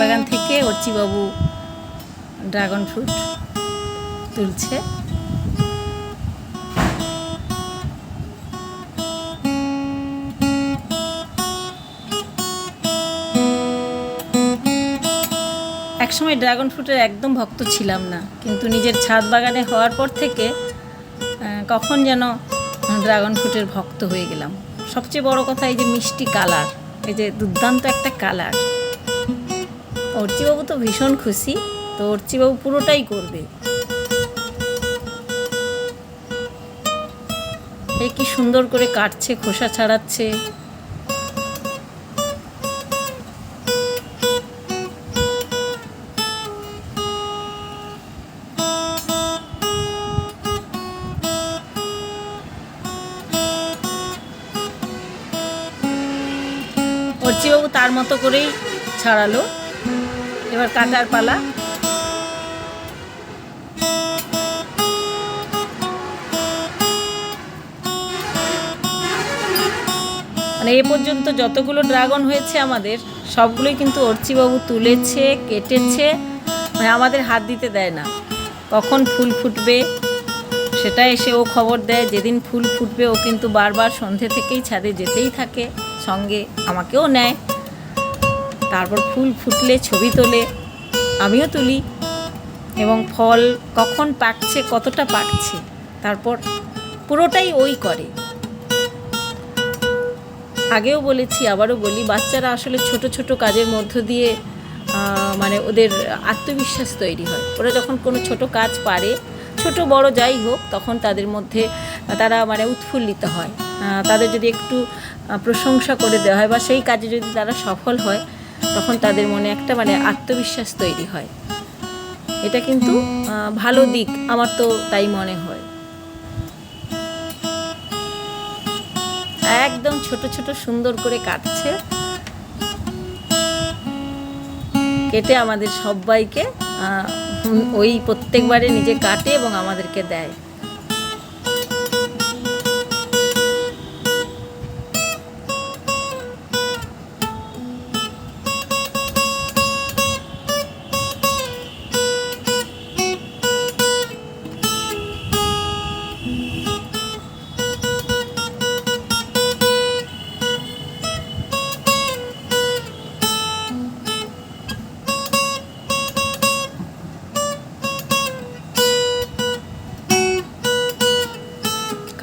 বাগান থেকে অর্চিবাবু dragon fruit তুলছে। একসময় ড্রাগন ফ্রুটের একদম ভক্ত ছিলাম না, কিন্তু নিজের ছাদ বাগানে হওয়ার পর থেকে কখন যেন ড্রাগন ফ্রুটের ভক্ত হয়ে গেলাম। সবচেয়ে বড় কথা এই যে মিষ্টি কালার এই যে দুর্দান্ত একটা কালার অর্চিবাবু তো ভীষণ খুশি, তো অর্চিবাবু পুরোটাই করবে। এই কি সুন্দর করে কাটছে, খোসা ছাড়াচ্ছে। অর্চিবাবু তার মতো করেই ছাড়ালো। এবার কাটার পালা। মানে এ পর্যন্ত যতগুলো ড্রাগন হয়েছে আমাদের, সবগুলোই কিন্তু অর্চিবাবু তুলেছে, কেটেছে মানে আমাদের হাত দিতে দেয় না। কখন ফুল ফুটবে সেটা এসে ও খবর দেয়। যেদিন ফুল ফুটবে ও কিন্তু বারবার সন্ধে থেকেই ছাদে যেতেই থাকে, সঙ্গে আমাকেও নেয়। তারপর ফুল ফুটলে, ছবি তোলে, আমিও তুলি। এবং ফল কখন পাকছে, কতটা পাকছে, তারপর পুরোটাই ওই করে। আগেও বলেছি, আবারও বলি, বাচ্চারা আসলে ছোট ছোট কাজের মধ্য দিয়ে মানে ওদের আত্মবিশ্বাস তৈরি হয়। ওরা যখন কোনো ছোট কাজ পারে, ছোট বড় যাই হোক, তখন তাদের মধ্যে তারা মানে উৎফুল্লিত হয়। তাদের যদি একটু প্রশংসা করে দেওয়া হয় বা সেই কাজে যদি তারা সফল হয় তখন তাদের মনে একটা মানে আত্মবিশ্বাস তৈরি হয়। এটা কিন্তু ভালো দিক, আমার তো তাই মনে হয়। একদম ছোট ছোট, সুন্দর করে কাটছে। কেটে আমাদের সবাইকে ওই প্রত্যেকবারে নিজে কাটে এবং আমাদেরকে দেয়।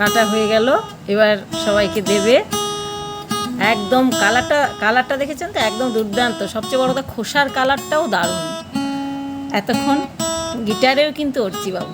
কাটা হয়ে গেল। এবার সবাইকে দেবে। একদম কালারটা কালারটা দেখেছেন তো? একদম দুর্দান্ত। সবচেয়ে বড় কথা, খোসার কালারটাও দারুণ। এতক্ষণ গিটারেও কিন্তু অর্চি বাবু